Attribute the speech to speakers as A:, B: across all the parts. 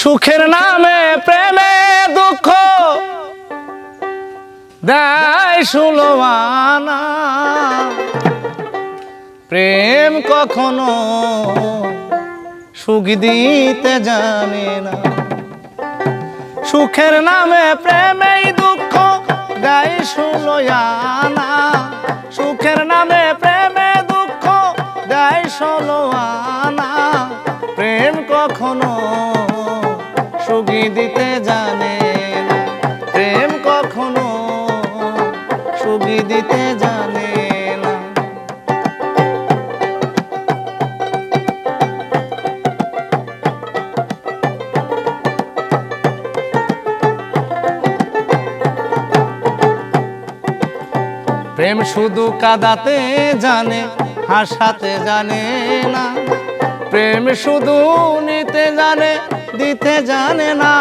A: সুখের নামে প্রেমে দুঃখ দেয় সুলবানা প্রেম কখনো সুখ দিতে জানে না। সুখের নামে প্রেমেই দুঃখ গাই সুলয়ানা সুখের নামে প্রেমে দুঃখ গাই সুলয়ানা প্রেম কখনো সুখী দিতে জানে। প্রেম কখনো সুখী দিতে জানে প্রেম শুধু কাদাতে জানে, হাসাতে জানে না। প্রেম শুধু নিতে জানে দিতে জানে না।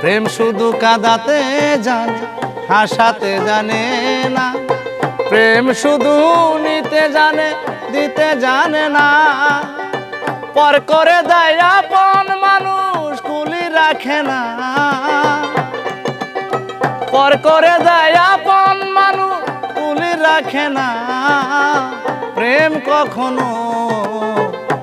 A: প্রেম শুধু কাদাতে জানে, হাসাতে জানে না। প্রেম শুধু নিতে জানে, দিতে জানে না। পর করে দেয় আপন মানুষ, কুলি রাখে না। পর করে দেয় আপন মানুষ তুলি রাখে না। প্রেম কখনো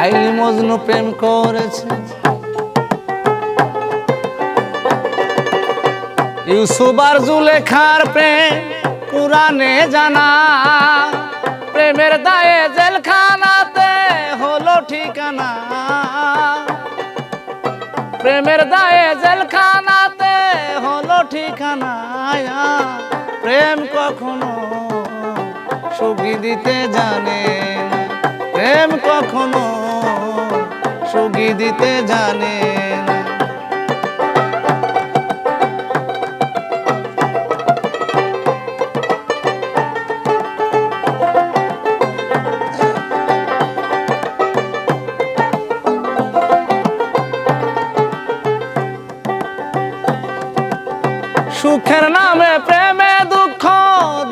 A: লাইলি মজনু প্রেম করেছে। ইউসুফ আর জুলেখার প্রেম পুরানে জানা। প্রেমের দায়ে জেলখানাতে হলো ঠিকানা। প্রেমের দায়ে জেলখানাতে হলো ঠিকানা প্রেম কখনো সুখী দিতে জানে প্রেম কখনো সুখী দিতে জানে সুখের নামে প্রেমে দুঃখ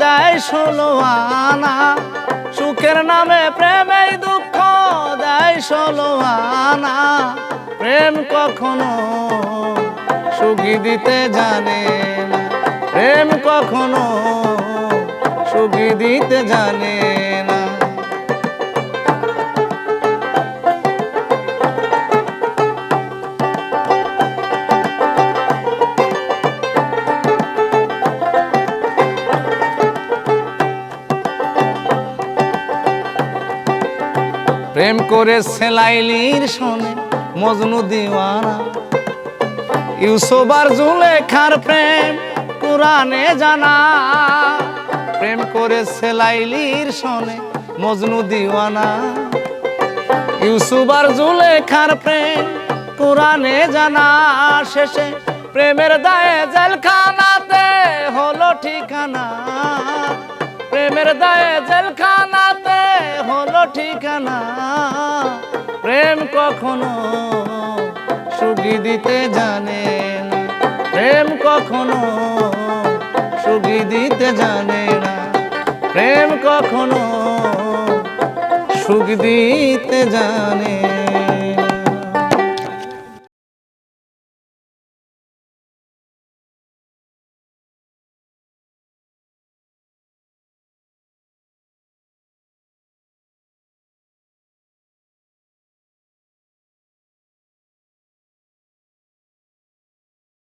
A: দেয় ষোলোয়ানা সুখের নামে প্রেমে দুঃখ দেয় ষোলো আনা প্রেম কখনো সুখী দিতে জানে প্রেম কখনো সুখী দিতে জানে প্রেম করে সেলাইলির শোনে মজনু দিওয়ানা। ইউসুফ আর জুলেখার প্রেম কোরআনে জানা। প্রেম করে সেলাইলির শোনে মজনু দিওয়ানা। ইউসুফ আর জুলেখার প্রেম কোরআনে জানা। শেষে প্রেমের দায়ে জেলখানাতে হলো ঠিকানা। প্রেমের দায়ে জেলখানাতে হলো ঠিকানা? প্রেম কখনো সুগি দিতে জানেন প্রেম কখনো সুগি দিতে জানে না। প্রেম কখনো সুখ দিতে জানে